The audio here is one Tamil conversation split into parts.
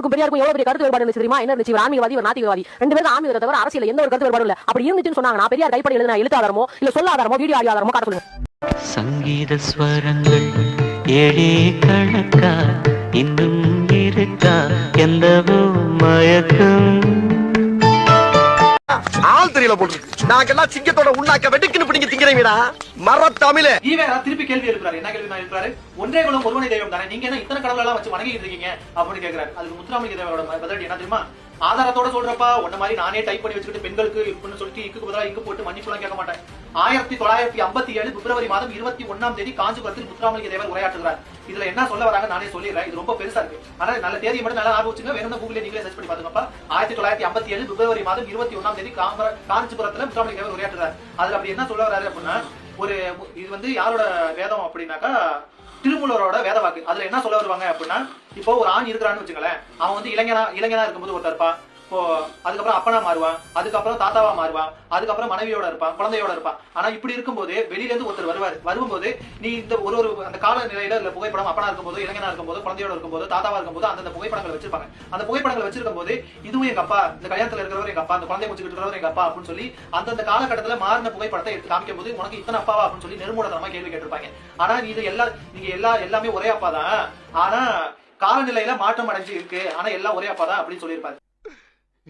அம்மாவுக்கும் பெரியாருக்கும் எவ்வளவு பெரிய கருத்து வேறுபாடு இருந்துச்சு தெரியுமா? என்ன இருந்துச்சு? இவர் ஆன்மீகவாதி ஒரு நாத்திகவாதி ரெண்டு பேரும் ஆன்மீகத்தை தவிர அரசியல் எந்த ஒரு கருத்து வேறுபாடு இல்ல. அப்படி இருந்துச்சுன்னு சொன்னாங்க நான் பெரியார் கைப்படி எழுதின எழுத்தாதாரமோ இல்ல சொல்லாதாரமோ வீடியோ ஆடியோ ஆதாரமோ காட்ட சொல்லுங்க. சங்கீத ஸ்வரங்கள் ஏழே கணக்கா இன்னும் இருக்கா? எந்தவோ மயக்கம் ஆள் தெரியல போட்டு நாங்கெல்லாம் சிங்கத்தோட உண்ணாக்க வெட்டுக்குன்னு பிடிங்க திங்கிறீங்கடா. மர தமிழே ஈவேரா திருப்பி கேள்வி எழுப்புறாரு? என்ன கேள்வி நான் எழுப்புறாரு? ஒன்றே குலம் ஒருவனை தெய்வம் தானே. நீங்க என்ன இத்தனை கடவுளெல்லாம் வச்சு வணங்கிட்டு இருக்கீங்க? அப்படின்னு கேக்குறாரு. அதுக்கு முத்துராமலிங்க தேவரோட பதிலடி என்ன தெரியுமா? ஆதாரத்தோட சொல்றப்பா உன்ன மாதிரி நானே டைப் பண்ணி வச்சுக்கிட்டு பெண்களுக்கு இப்படின்னு சொல்லிட்டு இக்கு பதிலாக இக்கு போட்டு மன்னிப்புலாம் கேட்க மாட்டேன். ஆயிரத்தி தொள்ளாயிரத்தி ஐம்பத்தி ஏழு பிப்ரவரி மாதம் இருபத்தி ஒன்னாம் தேதி காஞ்சிபுரத்தில் முத்துராமலிங்க தேவர் உரையாற்றுகிறார். இதுல என்ன சொல்ல வராங்க நானே சொல்லிடுறேன். இது ரொம்ப பெருசா இருக்கு. ஆனா நல்ல தேதி மட்டும் நல்லா ஞாபகம் வச்சுங்க. வேணும்னா கூகுளே நீங்களே சர்ச் பண்ணி பாத்துங்கப்பா ஆயிரத்தி தொள்ளாயிரத்தி ஐம்பத்தி ஏழு பிப்ரவரி மாதம் இருபத்தி ஒன்னாம் தேதி காமர- காஞ்சிபுரத்துல முத்துராமலிங்க தேவர் உரையாற்றுறாரு அதுல அப்படி என்ன சொல்ல வராரு அப்படின்னா ஒரு இது வந்து யாரோட வேதம் அப்படின்னாக்கா திருமூலரோட வேத வாக்கு அதுல என்ன சொல்ல வருவாங்க அப்படின்னா இப்போ ஒரு ஆண் இருக்கிறான்னு வச்சுங்களேன் அவன் வந்து இளைஞனா இளைஞனா இருக்கும்போது ஒருத்தர் இருப்பான். இப்போ அதுக்கப்புறம் அப்பனா மாறுவான் அதுக்கப்புறம் தாத்தாவா மாறுவான் அதுக்கப்புறம் மனைவியோட இருப்பான் குழந்தையோட இருப்பான். ஆனா இப்படி இருக்கும்போது வெளியில இருந்து ஒருத்தர் வருவார். வரும்போது நீ இந்த ஒரு ஒரு அந்த கால நிலையில இல்ல புகைப்படம் அப்பனா இருக்கும்போது இளைஞனா இருக்கும்போது குழந்தையோட இருக்கும்போது தாத்தாவா இருக்கும்போது அந்த புகைப்படங்களை வச்சிருப்பாங்க. அந்த புகைப்படங்களை வச்சிருக்கும் போது இதுவும் எங்க அப்பா இந்த கல்யாணத்துல இருக்கிறவர் எங்க அப்பா அந்த குழந்தை முடிச்சுக்கிட்டு இருக்கிறவர் எங்க அப்பா அப்படின்னு சொல்லி அந்தந்த காலகட்டத்துல மாறின புகைப்படத்தை எடுத்து காமிக்கும் போது உனக்கு இத்தனை அப்பாவா அப்படின்னு சொல்லி நெருமூடத்தனமா கேள்வி கேட்டிருப்பாங்க. ஆனா இது எல்லா நீங்க எல்லா எல்லாமே ஒரே அப்பா தான் ஆனா காலநிலையில மாற்றம் அடைஞ்சு இருக்கு ஆனா எல்லாம் ஒரே அப்பா தான் அப்படின்னு சொல்லியிருப்பாரு.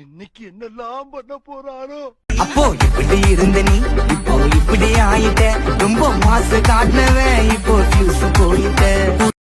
இன்னைக்கு என்னெல்லாம் பண்ண போறாரோ அப்போ இப்படி இருந்த நீ இப்போ இப்படி ஆயிட்ட. ரொம்ப மாசு காட்டினவன் இப்போ ஃபியூஸ் போயிட்ட.